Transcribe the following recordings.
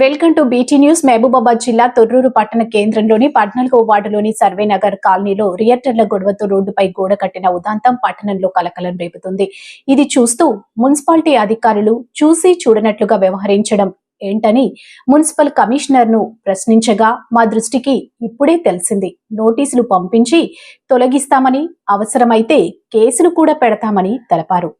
Welcome to BT news. Mahabubabad జిల్లా తొర్రూరు పట్టణ కేంద్రంలోని పద్నాలుగో వార్డులోని సర్వే నగర్ కాలనీలో రియర్టర్ల గొడవతో రోడ్డుపై గోడ కట్టిన ఉదాంతం పట్టణంలో కలకలం రేపుతుంది. ఇది చూస్తూ మున్సిపాలిటీ అధికారులు చూసి చూడనట్లుగా వ్యవహరించడం ఏంటని మున్సిపల్ కమిషనర్ను ప్రశ్నించగా మా దృష్టికి ఇప్పుడే తెలిసింది. నోటీసులు పంపించి తొలగిస్తామని అవసరమైతే కేసులు కూడా పెడతామని తెలిపారు.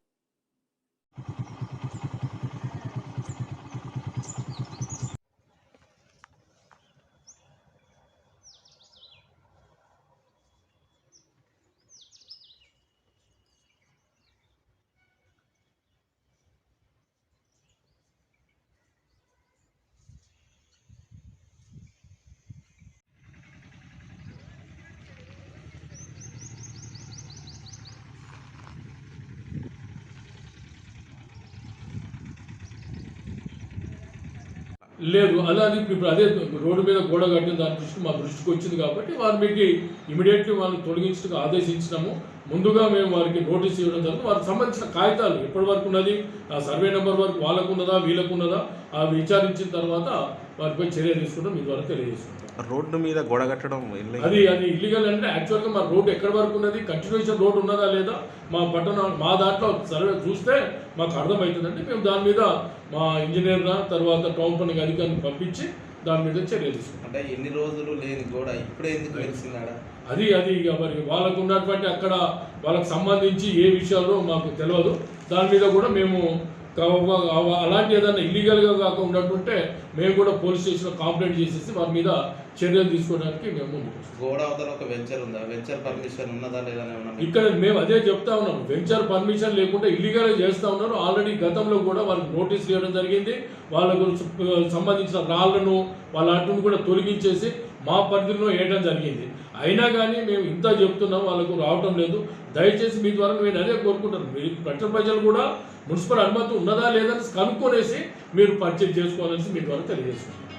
లేదు అలా అని ఇప్పుడు అదే రోడ్డు మీద గోడ కట్టిన దాని దృష్టి మా దృష్టికి వచ్చింది కాబట్టి వారు మీకు ఇమీడియట్లీ వాళ్ళని తొలగించడానికి ఆదేశించినాము. ముందుగా మేము వారికి నోటీస్ ఇవ్వడం జరిగింది వారికి సంబంధించిన కాగితాలు ఎప్పటి వరకు ఉన్నది ఆ సర్వే నెంబర్ వరకు వాళ్ళకు ఉన్నదా వీళ్ళకు ఉన్నదా ఆ విచారించిన తర్వాత వారిపై చర్య తీసుకుంటాం మీ ద్వారా తెలియజేసుకుంటాం రోడ్డు మీద గోడ కట్టడం. అది అది ఇల్లీగల్ అంటే యాక్చువల్గా మా రోడ్ ఎక్కడి వరకు ఉన్నది కంటిన్యూషన్ రోడ్ ఉన్నదా లేదా మా పట్టణ మా దాంట్లో సర్వే చూస్తే మాకు అర్థమవుతుందండి మేము దాని మీద మా ఇంజనీర్ తర్వాత టౌన్ పనికి అధికారిని పంపించి దాని మీద చర్య తీసుకుంటాం. అంటే ఎన్ని రోజులు లేని గోడ ఇప్పుడే ఎందుకు వెలిసిందాడా అది అది ఇక మరి వాళ్ళకు ఉన్నటువంటి అక్కడ వాళ్ళకి సంబంధించి ఏ విషయాలు మాకు తెలియదు దాని మీద కూడా మేము అలాంటి ఏదైనా ఇల్లీగల్గా కాకుండా ఉంటే మేము కూడా పోలీస్ స్టేషన్లో కంప్లైంట్ చేసేసి వారి మీద చర్యలు తీసుకోవడానికి మేము ఒక వెంచర్ ఉందా? వెంచర్ పర్మిషన్ ఉన్నదా లేదా ఇక్కడ మేము అదే చెప్తా ఉన్నాం. వెంచర్ పర్మిషన్ లేకుండా ఇల్లీగల్ చేస్తా ఉన్నారు. ఆల్రెడీ గతంలో కూడా వాళ్ళకి నోటీస్ ఇవ్వడం జరిగింది. వాళ్ళకు సంబంధించిన రాళ్ళను వాళ్ళ అటును కూడా తొలగించేసి మా పరిధిలో వేయడం జరిగింది. అయినా కానీ మేము ఇంత చెప్తున్నాం వాళ్ళకు రావటం లేదు. దయచేసి మీ ద్వారా నేను అదే కోరుకుంటాను మీరు ప్రజల ప్రజలు కూడా మున్సిపల్ అనుమతి ఉన్నదా లేదా కనుక్కొనేసి మీరు పర్చేజ్ చేసుకోవాలని మీ ద్వారా తెలియజేస్తున్నాను